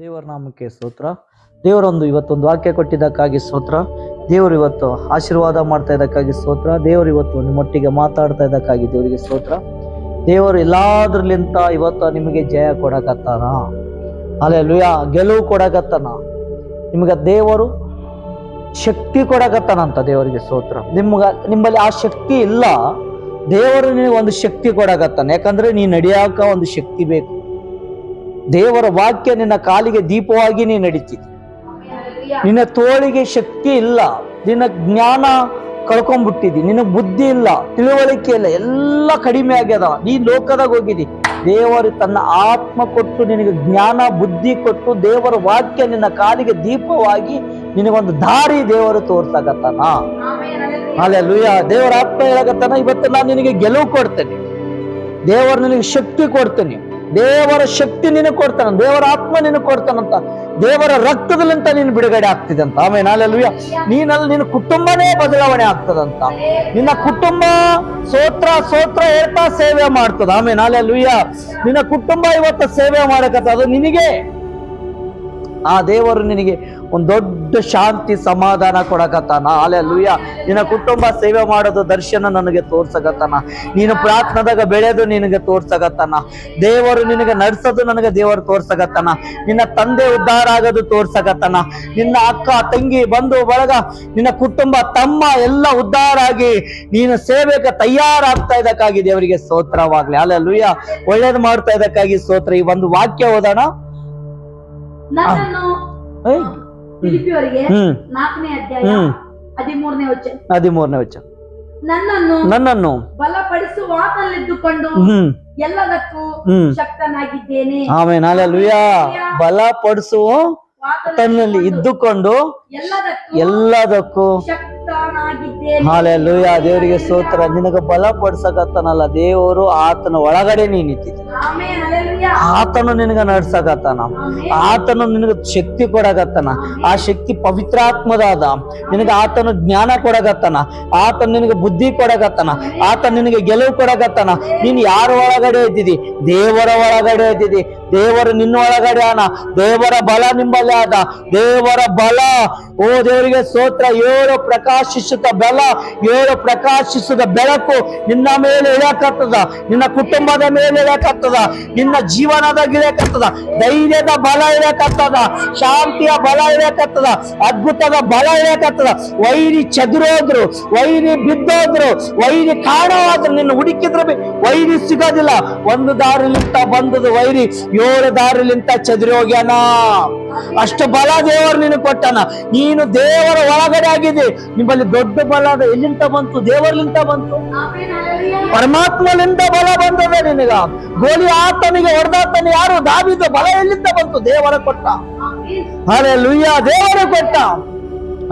ದೇವರ ನಾಮಕ್ಕೆ ಸ್ತೋತ್ರ. ದೇವರೊಂದು ಇವತ್ತೊಂದು ವಾಕ್ಯ ಕೊಟ್ಟಿದ್ದಕ್ಕಾಗಿ ಸ್ತೋತ್ರ. ದೇವರು ಇವತ್ತು ಆಶೀರ್ವಾದ ಮಾಡ್ತಾ ಇದ್ದಕ್ಕಾಗಿ ಸ್ತೋತ್ರ. ದೇವರು ಇವತ್ತು ನಿಮ್ಮೊಟ್ಟಿಗೆ ಮಾತಾಡ್ತಾ ಇದ್ದಕ್ಕಾಗಿ ದೇವರಿಗೆ ಸ್ತೋತ್ರ. ದೇವರು ಎಲ್ಲಾದ್ರಲಿಂತ ಇವತ್ತು ನಿಮಗೆ ಜಯ ಕೊಡಕತ್ತಾನ. ಅಲ್ಲೇ ಲುಯ ಗೆಲುವು ಕೊಡಕತ್ತಾನ. ನಿಮಗೆ ದೇವರು ಶಕ್ತಿ ಕೊಡಕತ್ತಾನಂತ ದೇವರಿಗೆ ಸ್ತೋತ್ರ. ನಿಮ್ಗೆ ನಿಮ್ಮಲ್ಲಿ ಆ ಶಕ್ತಿ ಇಲ್ಲ. ದೇವರು ನಿನಗೆ ಒಂದು ಶಕ್ತಿ ಕೊಡಕತ್ತಾನ. ಯಾಕಂದ್ರೆ ನೀ ನಡೆಯಾಕ ಒಂದು ಶಕ್ತಿ ಬೇಕು. ದೇವರ ವಾಕ್ಯ ನಿನ್ನ ಕಾಲಿಗೆ ದೀಪವಾಗಿ ನೀ ನಡೀತಿದ್ದೆ ನಿನ್ನ ತೋಳಿಗೆ ಶಕ್ತಿ ಇಲ್ಲ. ನಿನ್ನ ಜ್ಞಾನ ಕಳ್ಕೊಂಡ್ಬಿಟ್ಟಿದ್ದಿ ನಿನ್ನ ಬುದ್ಧಿ ಇಲ್ಲ, ತಿಳುವಳಿಕೆ ಇಲ್ಲ, ಎಲ್ಲ ಕಡಿಮೆ ಆಗ್ಯದ ನೀ ಲೋಕದಾಗ ಹೋಗಿದಿ. ದೇವರು ತನ್ನ ಆತ್ಮ ಕೊಟ್ಟು ನಿನಗೆ ಜ್ಞಾನ, ಬುದ್ಧಿ ಕೊಟ್ಟು ದೇವರ ವಾಕ್ಯ ನಿನ್ನ ಕಾಲಿಗೆ ದೀಪವಾಗಿ ನಿನಗೊಂದು ದಾರಿ ದೇವರು ತೋರ್ಸಾಗತ್ತಾನ ಅಲ್ಲೇ ಲುಯ್ಯ ದೇವರ ಆತ್ಮ ಹೇಳಕತ್ತಾನ, ಇವತ್ತು ನಾನು ನಿನಗೆ ಗೆಲುವು ಕೊಡ್ತೇನೆ. ದೇವರು ನಿನಗೆ ಶಕ್ತಿ ಕೊಡ್ತೇನೆ. ದೇವರ ಶಕ್ತಿ ನಿನಗೆ ಕೊಡ್ತಾನ, ದೇವರ ಆತ್ಮ ನಿನಗೆ ಕೊಡ್ತಾನಂತ ದೇವರ ರಕ್ತದಲ್ಲಿಂತ ನೀನು ಬಿಡುಗಡೆ ಆಗ್ತಿದಂತ ಆಮೇಲೆ ಅಲ್ಲೆಲ್ಲೂಯ್ಯ ನೀನಲ್ಲಿ ನಿನ್ನ ಕುಟುಂಬನೇ ಬದಲಾವಣೆ ಆಗ್ತದಂತ ನಿನ್ನ ಕುಟುಂಬ ಸೋತ್ರ ಸೋತ್ರ ಹೇಳ್ತಾ ಸೇವೆ ಮಾಡ್ತದ. ಆಮೇಲೆ ಅಲ್ಲೆಲ್ಲೂಯ್ಯ ನಿನ್ನ ಕುಟುಂಬ ಇವತ್ತು ಸೇವೆ ಮಾಡಕತ್ತ ಅದು ನಿನಗೆ. ಆ ದೇವರು ನಿನಗೆ ಒಂದು ದೊಡ್ಡ ಶಾಂತಿ ಸಮಾಧಾನ ಕೊಡಕತ್ತಾನ. ಅಲ್ಲೆಲ್ಲೂಯ್ಯ ನಿನ್ನ ಕುಟುಂಬ ಸೇವೆ ಮಾಡೋದು ದರ್ಶನ ನನಗೆ ತೋರ್ಸಕತ್ತಾನ. ನೀನು ಪ್ರಾರ್ಥನಾದಾಗ ಬೆಳೆದು ನಿನಗೆ ತೋರ್ಸಕತ್ತಾನ. ದೇವರು ನಿನಗೆ ನಡೆಸೋದು ನನಗೆ ದೇವರು ತೋರ್ಸಕತ್ತಾನ. ನಿನ್ನ ತಂದೆ ಉದ್ಧಾರ ಆಗೋದು ತೋರ್ಸಕತ್ತಾನ. ನಿನ್ನ ಅಕ್ಕ, ತಂಗಿ, ಬಂಧು, ಬಳಗ, ನಿನ್ನ ಕುಟುಂಬ, ತಮ್ಮ ಎಲ್ಲ ಉದ್ಧಾರ ಆಗಿ ನೀನು ಸೇವೆಗೆ ತಯಾರಾಗ್ತಾ ಇದಕ್ಕಾಗಿ ದೇವರಿಗೆ ಸ್ತೋತ್ರವಾಗ್ಲಿ. ಅಲ್ಲೆಲ್ಲೂಯ್ಯ ಒಳ್ಳೇದು ಮಾಡ್ತಾ ಇದಕ್ಕಾಗಿ ಸ್ತೋತ್ರ. ಈ ಒಂದು ವಾಕ್ಯ ಓದೋಣ. ನನ್ನನ್ನು. ಫಿಲಿಪಿಯವರಿಗೆ ನಾಲ್ಕನೇ ಅಧ್ಯಾಯ ಹದಿಮೂರನೇ ವಚನ. ಹದಿಮೂರನೇ ವಚನ. ನನ್ನನ್ನು ನನ್ನನ್ನು ಎಲ್ಲದಕ್ಕೂ ಶಕ್ತನಾಗಿದ್ದೇನೆ. ಆಮೇಲೆ ಅಲ್ಲೆಲ್ಲೂಯ್ಯ ಬಲಪಡಿಸುವ ತನ್ನಲ್ಲಿ ಇದ್ದುಕೊಂಡು ಎಲ್ಲದಕ್ಕೂ ಎಲ್ಲದಕ್ಕೂ ಶಕ್ತನಾಗಿದ್ದೇನೆ ಲೂಯ ದೇವರಿಗೆ ಸ್ತೋತ್ರ. ಬಲ ಬಲಪಡಿಸಕತ್ತಾನಲ್ಲ ದೇವರು ಆತನ ಒಳಗಡೆ ನೀ ನಿಂತಿದ್ದ. ಹಲ್ಲೆಲೂಯಾ. ಆತನು ನಿನಗ ನಡ್ಸಕತ್ತಾನ. ಆತನು ನಿನಗ ಶಕ್ತಿ ಕೊಡಕತ್ತಾನ. ಆ ಶಕ್ತಿ ಪವಿತ್ರಾತ್ಮದಾದ. ನಿನಗ ಆತನು ಜ್ಞಾನ ಕೊಡಕತ್ತಾನ. ಆತನ ನಿನಗ ಬುದ್ಧಿ ಕೊಡಕತ್ತಾನ. ಆತ ನಿನಗೆ ಗೆಲುವು ಕೊಡಕತ್ತಾನ. ನೀನ್ ಯಾರ ಒಳಗಡೆ ಇದ್ದಿದಿ? ದೇವರ ಒಳಗಡೆ ಇದ್ದಿದಿ. ದೇವರು ನಿನ್ನ ಒಳಗಡೆ ಆನ ದೇವರ ಬಲ ನಿಂಬಲ್ಲಿ ಆದ. ದೇವರ ಬಲ, ಓ ದೇವರಿಗೆ ಸ್ತೋತ್ರ. ಏಳು ಪ್ರಕಾಶಿಸುತ್ತ ಬಲ, ಏಳು ಪ್ರಕಾಶಿಸಿದ ಬೆಳಕು ನಿನ್ನ ಮೇಲೆ ಇಳಕತ್ತದ ನಿನ್ನ ಕುಟುಂಬದ ಮೇಲೆ ಇಳಕತ್ತದ ನಿನ್ನ ಜೀವನದಾಗ ಇಳಕತ್ತದ ಧೈರ್ಯದ ಬಲ ಇಳಕತ್ತದ ಶಾಂತಿಯ ಬಲ ಇಳಕತ್ತದ ಅದ್ಭುತದ ಬಲ ಇಳಕತ್ತದ ವೈರಿ ಚದುರೋದ್ರು, ವೈರಿ ಬಿದ್ದೋದ್ರು, ವೈರಿ ಕಾಣವಾದ್ರು ನಿನ್ನ ಹುಡುಕಿದ್ರೆ ವೈರಿ ಸಿಗೋದಿಲ್ಲ. ಒಂದು ದಾರಿಲಿಂತ ಬಂದದ ವೈರಿ. ಏಳು ದಾರಿಲಿಂತ ಚದುರಿ ಹೋಗ್ಯಾನ. ಅಷ್ಟು ಬಲ ದೇವರು ನಿನಗೆ ಕೊಟ್ಟನ. ನೀನು ದೇವರ ಒಳಗಡೆ ಆಗಿದೆ ನಿಮ್ಮಲ್ಲಿ ದೊಡ್ಡ ಬಲ ಅದ. ಎಲ್ಲಿಂತ ಬಂತು? ದೇವರ್ಲಿಂತ ಬಂತು. ಪರಮಾತ್ಮಲಿಂದ ಬಲ ಬಂದದ ನಿನಗ. ಗೋಲಿ ಆತನಿಗೆ ಹೊಡೆದಾತನ ಯಾರು? ದಾವಿದ ಬಲ ಎಲ್ಲಿಂದ ಬಂತು? ದೇವರ ಕೊಟ್ಟ. ಅರೆ ಲುಯ್ಯ ದೇವರ ಕೊಟ್ಟ.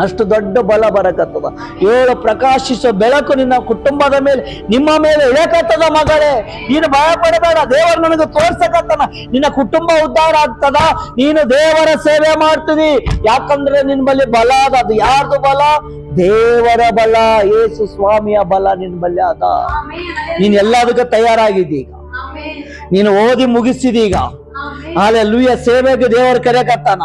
ಅಷ್ಟು ದೊಡ್ಡ ಬಲ ಬರಕತ್ತದ. ಏಳು ಪ್ರಕಾಶಿಸೋ ಬೆಳಕು ನಿನ್ನ ಕುಟುಂಬದ ಮೇಲೆ ನಿಮ್ಮ ಮೇಲೆ ಇಳಕತ್ತದ ಮಗಳೇ. ನೀನು ಭಯ ಪಡಬೇಡ ದೇವರು ನನಗೆ ತೋರ್ಸಕತ್ತನ. ನಿನ್ನ ಕುಟುಂಬ ಉದ್ಧಾರ ಆಗ್ತದ. ನೀನು ದೇವರ ಸೇವೆ ಮಾಡ್ತೀನಿ. ಯಾಕಂದ್ರೆ ನಿನ್ ಬಳಿ ಬಲ ಅದ. ಅದು ಯಾರ್ದು ಬಲ? ದೇವರ ಬಲ ಏಸು ಸ್ವಾಮಿಯ ಬಲ ನಿನ್ ಬಳಿ ಅದ. ನೀನ್ ಎಲ್ಲದಕ್ಕೆ ತಯಾರಾಗಿದ್ದೀಗ. ನೀನು ಓದಿ ಮುಗಿಸಿದೀಗ. ಲೂಯ ಸೇವೆಗೆ ದೇವರು ಕರೆಕತ್ತಾನ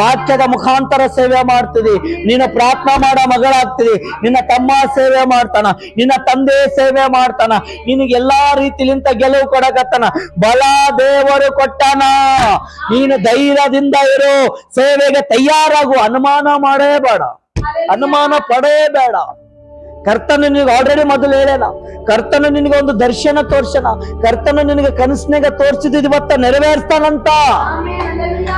ವಾಕ್ಯದ ಮುಖಾಂತರ ಸೇವೆ ಮಾಡ್ತಿದಿ ನೀನು ಪ್ರಾರ್ಥನಾ ಮಾಡೋ ಮಗಳಾಗ್ತಿದಿ ನಿನ್ನ ತಮ್ಮ ಸೇವೆ ಮಾಡ್ತಾನ. ನಿನ್ನ ತಂದೆ ಸೇವೆ ಮಾಡ್ತಾನ. ನಿನಗೆ ಎಲ್ಲಾ ರೀತಿಲಿಂತ ಗೆಲುವು ಕೊಡಕತ್ತಾನ. ಬಲ ದೇವರು ಕೊಟ್ಟಾನ. ನೀನು ಧೈರ್ಯದಿಂದ ಇರು. ಸೇವೆಗೆ ತಯಾರಾಗು. ಅನುಮಾನ ಮಾಡೇ ಬೇಡ. ಅನುಮಾನ ಪಡೇಬೇಡ ಕರ್ತನು ನಿನಗೆ ಆಲ್ರೆಡಿ ಮೊದಲು ಹೇಳೇನ ಕರ್ತನ ನಿನಗೆ ಒಂದು ದರ್ಶನ ತೋರ್ಸನ ಕರ್ತನ ನಿನಗೆ ಕನಸಿನಾಗ ತೋರ್ಸಿದ್ ಇವತ್ತ ಹಲ್ಲೆಲೂಯಾ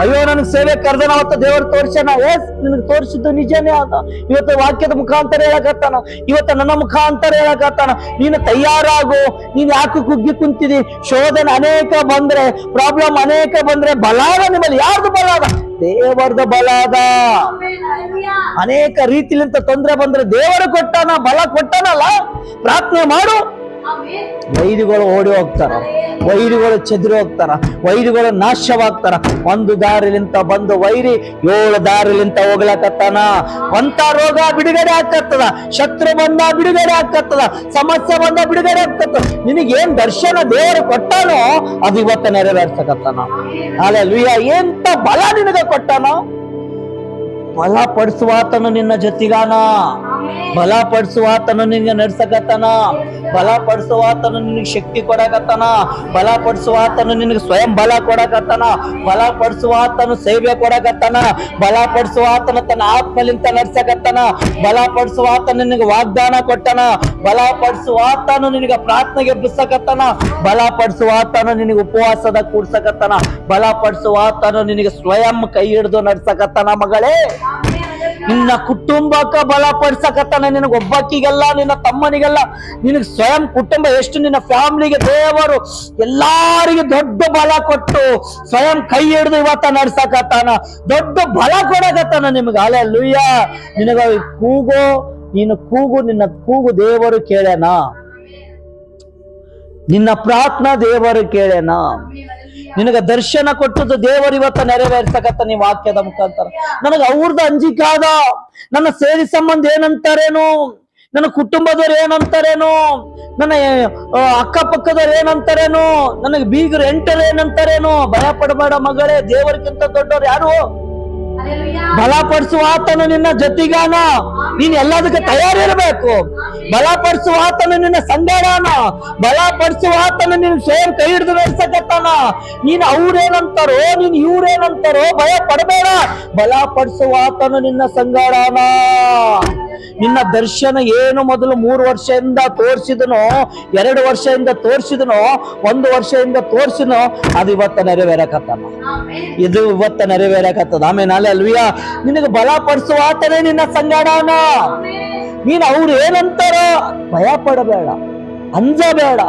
ಅಯ್ಯೋ, ನನಗೆ ಸೇವೆ ಕರ್ದನ ಅವತ್ತ ದೇವರು ತೋರ್ಸನ ಎಸ್ ನಿನಗೆ ತೋರಿಸಿದ್ದು ನಿಜನೇ ಅದ ಇವತ್ತು ವಾಕ್ಯದ ಮುಖಾಂತರ ಹೇಳಕತ್ತಾನ. ಇವತ್ತ ನನ್ನ ಮುಖಾಂತರ ಹೇಳಕತ್ತಾನ. ನೀನು ತಯಾರಾಗು. ನೀನ್ ಯಾಕೆ ಕುಗ್ಗಿ ಕುಂತಿದಿ? ಶೋಧನೆ ಅನೇಕ ಬಂದ್ರೆ ಪ್ರಾಬ್ಲಮ್ ಅನೇಕ ಬಂದ್ರೆ ಬಲ ಅದ ನಿಮ್ಮಲ್ಲಿ ಯಾರ್ದು ಬಲ ಅದ ದೇವರದ ಬಲ ಅದ. ಅನೇಕ ರೀತಿಲಿಂತ ತೊಂದರೆ ಬಂದ್ರೆ ದೇವರು ಕೊಟ್ಟಾನ ಬಲ ಕೊಟ್ಟಾನಲ್ಲ ಪ್ರಾರ್ಥನೆ ಮಾಡು. ವೈರಿಗಳು ಓಡಿ ಹೋಗ್ತಾರ, ವೈರುಗಳು ಚದುರಿ ಹೋಗ್ತಾರ, ವೈರುಗಳು ನಾಶವಾಗ್ತಾರ. ಒಂದು ದಾರಿಲಿಂತ ಬಂದು ವೈರಿ ಏಳು ದಾರಿಲಿಂತ ಹೋಗ್ಲಾಕತ್ತಾನ. ಅಂತ ರೋಗ ಬಿಡುಗಡೆ ಆಗ್ತದ, ಶತ್ರು ಬಂದ ಬಿಡುಗಡೆ ಆಗ್ತದ, ಸಮಸ್ಯೆ ಬಂದ ಬಿಡುಗಡೆ ಆಗ್ತದ. ನಿನಗೇನ್ ದರ್ಶನ ದೇವರು ಕೊಟ್ಟಾನೋ, ಅದು ಇವತ್ತ ನೆರವೇರ್ಸಕತ್ತಾನ. ಅಲ್ಲ ಎಂತ ಬಲ ನಿನಗ ಕೊಟ್ಟಾನೋ? ಬಲ ಪಡಿಸುವಾತನು ನಿನ್ನ ಜೊತೆಗಾನ. ಬಲ ಪಡಿಸುವಾತನು ನಿನ್ಗೆ ನಡ್ಸಕತ್ತಾನ. ಬಲ ಪಡಿಸುವಾತನು ನಿನಗೆ ಶಕ್ತಿ ಕೊಡಕತ್ತಾನ. ಬಲ ಪಡಿಸುವಾತನು ನಿನಗೆ ಸ್ವಯಂ ಬಲ ಕೊಡಕತ್ತಾನ. ಬಲ ಪಡಿಸುವಾತನು ಸೇವೆ ಕೊಡಕತ್ತಾನ. ಬಲ ಪಡಿಸುವಾತನು ತನ್ನ ಆತ್ಮಲಿಂತ ನಡ್ಸಕತ್ತಾನ. ಬಲ ಪಡಿಸುವಾತನು ನಿನಗೆ ವಾಗ್ದಾನ ಕೊಟ್ಟನ. ಬಲ ಪಡಿಸುವಾತನು ನಿನಗೆ ಪ್ರಾರ್ಥನೆಗೆ ಬಲ ಪಡಿಸುವಾತನು ನಿನಗೆ ಉಪವಾಸದ ಕೂಡ್ಸಕತ್ತಾನ. ಬಲ ಪಡಿಸುವಾತನು ನಿನಗೆ ಸ್ವಯಂ ಕೈ ಹಿಡಿದು ನಡ್ಸಕತ್ತಾನ ಮಗಳೇ. ನಿನ್ನ ಕುಟುಂಬಕ್ಕ ಬಲ ಪಡಿಸಕತ್ತಾನ ನಿನಗ ಒಬ್ಬಕ್ಕಿಗೆಲ್ಲ ನಿನ್ನ ತಮ್ಮನಿಗೆಲ್ಲ. ನಿನಗೆ ಸ್ವಯಂ ಕುಟುಂಬ ಎಷ್ಟು ನಿನ್ನ ಫ್ಯಾಮಿಲಿಗೆ ದೇವರು. ಎಲ್ಲಾರಿಗೆ ದೊಡ್ಡ ಬಲ ಕೊಟ್ಟು ಸ್ವಯಂ ಕೈ ಹಿಡಿದು ಇವತ್ತ ನಡ್ಸಕತ್ತಾನ. ದೊಡ್ಡ ಬಲ ಕೊಡಕತ್ತಾನ ನಿಮ್ಗೆ. ಅಲೆ ಲುಯ್ಯ ನಿನಗ ಕೂಗೋ, ನೀನು ಕೂಗು, ನಿನ್ನ ಕೂಗು ದೇವರು ಕೇಳೇನಾ ನಿನ್ನ ಪ್ರಾರ್ಥನಾ ದೇವರು ಹಲ್ಲೆಲೂಯಾ ನಿನಗ ದರ್ಶನ ಕೊಟ್ಟದ್ದು ದೇವರು ಇವತ್ತ ನೆರವೇರ್ಸಕತ್ತ ನೀವು ವಾಕ್ಯದ ಮುಖಾಂತರ. ನನಗ ಅವ್ರದ್ದು ಅಂಜಿಕಾದ, ನನ್ನ ಸೇರಿ ಸಂಬಂಧ ಏನಂತಾರೇನು? ನನ್ನ ಕುಟುಂಬದವ್ರು ಏನಂತಾರೇನು? ನನ್ನ ಅಕ್ಕಪಕ್ಕದವ್ರು ಏನಂತಾರೇನು? ನನಗೆ ಬೀಗರು ಎಂಟರು ಏನಂತಾರೇನು? ಭಯ ಪಡಬೇಡ ಮಗಳೇ, ದೇವರಿಗಿಂತ ದೊಡ್ಡವ್ರು ಯಾರು? ಬಲಪಡಿಸುವ ಆತನು ನಿನ್ನ ಜೊತೆಗಾನ. ನೀನ್ ಎಲ್ಲದಕ್ಕೆ ತಯಾರಿರಬೇಕು. ಬಲಪಡಿಸುವ ಆತನು ನಿನ್ನ ಸಂಗಡಾನ. ಬಲಪಡಿಸುವ ಆತನು ನಿನ್ನ ಸ್ವಯಂ ಕೈ ಹಿಡಿದು ನಡೆಸಕತ್ತಾನ. ನೀನ್ ಅವ್ರೇನಂತಾರೋ ನೀನ್ ಇವ್ರೇನಂತಾರೋ ಭಯ ಪಡಬೇಡ ಬಲಪಡಿಸುವ ಆತನು ನಿನ್ನ ಸಂಗಡಾನ. ನಿನ್ನ ದರ್ಶನ ಏನು ಮೊದಲು ಮೂರು ವರ್ಷದಿಂದ ತೋರಿಸಿದನೋ ಎರಡು ವರ್ಷದಿಂದ ತೋರಿಸಿದನೋ ಒಂದು ವರ್ಷದಿಂದ ತೋರಿಸಿದನೋ ಅದು ಇವತ್ತ ನೆರವೇರಕತ್ತಮ್ಮ ಇದು ಇವತ್ತ ನೆರವೇರಕತ್ತದ. ಆಮೇಲೆ ನಾಳೆ ಅಲ್ವಿಯ ನಿನಗೆ ಬಲ ಪಡಿಸುವ ಆತನೇ ನಿನ್ನ ಸಂಗಡಾನ. ನೀನ್ ಅವ್ರು ಏನಂತಾರೋ ಭಯ ಪಡಬೇಡ ಅಂಜಬೇಡ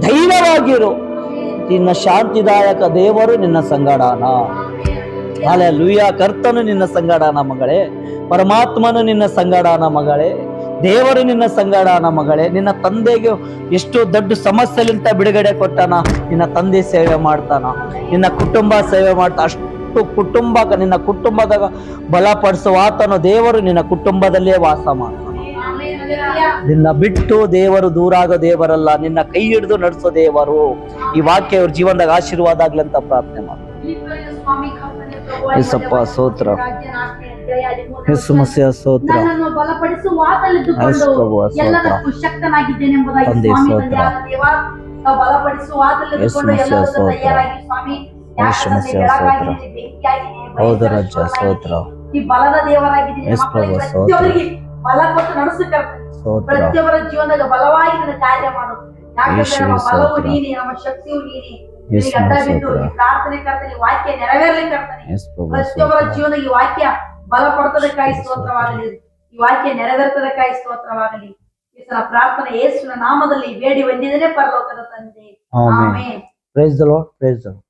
ಧೈರ್ಯವಾಗಿರು. ನಿನ್ನ ಶಾಂತಿದಾಯಕ ದೇವರು ನಿನ್ನ ಸಂಗಡಾನ. ನಾಳೆ ಲುಯ್ಯ ಕರ್ತನು ನಿನ್ನ ಸಂಗಡಾನ ಮಗಳೇ. ಪರಮಾತ್ಮನು ನಿನ್ನ ಸಂಗಡನ ಮಗಳೇ ದೇವರು ನಿನ್ನ ಸಂಗಡನ ಮಗಳೇ ನಿನ್ನ ತಂದೆಗೆ ಎಷ್ಟು ದೊಡ್ಡ ಸಮಸ್ಯೆಲಿಂತ ಬಿಡುಗಡೆ ಕೊಟ್ಟಾನ ನಿನ್ನ ತಂದೆ ಸೇವೆ ಮಾಡ್ತಾನ ನಿನ್ನ ಕುಟುಂಬ ಸೇವೆ ಮಾಡ್ತಾ ಅಷ್ಟು ಕುಟುಂಬ ನಿನ್ನ ಕುಟುಂಬದಾಗ ಬಲಪಡಿಸುವ ಆತನು ದೇವರು ನಿನ್ನ ಕುಟುಂಬದಲ್ಲೇ ವಾಸ ಮಾಡ್ತಾನ. ನಿನ್ನ ಬಿಟ್ಟು ದೇವರು ದೂರ ಆಗೋ ದೇವರಲ್ಲ ನಿನ್ನ ಕೈ ಹಿಡಿದು ನಡೆಸೋ ದೇವರು. ಈ ವಾಕ್ಯ ಅವ್ರ ಜೀವನದಾಗ ಆಶೀರ್ವಾದ ಆಗ್ಲಿ ಅಂತ ಪ್ರಾರ್ಥನೆ ಮಾಡಿ ಫಿಲಿಪ್ಪಿಯರ ಯೇಸು ಮಸಿಹ ಸ್ತೋತ್ರ ತಂದೆ, ಸ್ತೋತ್ರ. ಯೇಸು ಮಸಿಹ, ಸ್ತೋತ್ರ. ಯೇಸು ಯಾಕಂದ್ರೆ ಸ್ತೋತ್ರ. ಹೌದು ಸ್ತೋತ್ರ. ಯೇಸು ಪ್ರಭು, ಸ್ತೋತ್ರ. ಬಲ ಕೊಟ್ಟು ನಡೆಸಕರ್ತ ಪ್ರತಿಯೊಬ್ಬರ ಜೀವನದಾಗ ಬಲವಾಗಿ ನನ್ನ ಕಾರ್ಯ ಮಾಡು ಯಾಕಂದ್ರೆ ಬಲವು. ನೀನೆ ನಮ್ಮ ಶಕ್ತಿಯು ನೀನೆ ಪ್ರಾರ್ಥನೆ ಕರ್ತನೆ ವಾಕ್ಯ ನೆರವೇರ್ಲಿಕ್ಕೆ ಕರ್ತನೆ ಪ್ರತಿಯೊಬ್ಬರ. ಈ ವಾಕ್ಯ ಬಲ ಪಡ್ತದಕ್ಕಾಗಿ ಸ್ತೋತ್ರವಾಗಲಿ ಈ ವಾಕ್ಯ ನೆರವೇರ್ತದಕ್ಕಾಗಿ ಸ್ತೋತ್ರವಾಗಲಿ ಈತನ ಪ್ರಾರ್ಥನೆ ಯೇಸುವಿನ ನಾಮದಲ್ಲಿ ಬೇಡಿ ಬಂದಿದ್ದೇನೆ ಪರಲೋಕದ ತಂದೆ amen amen praise the Lord praise the Lord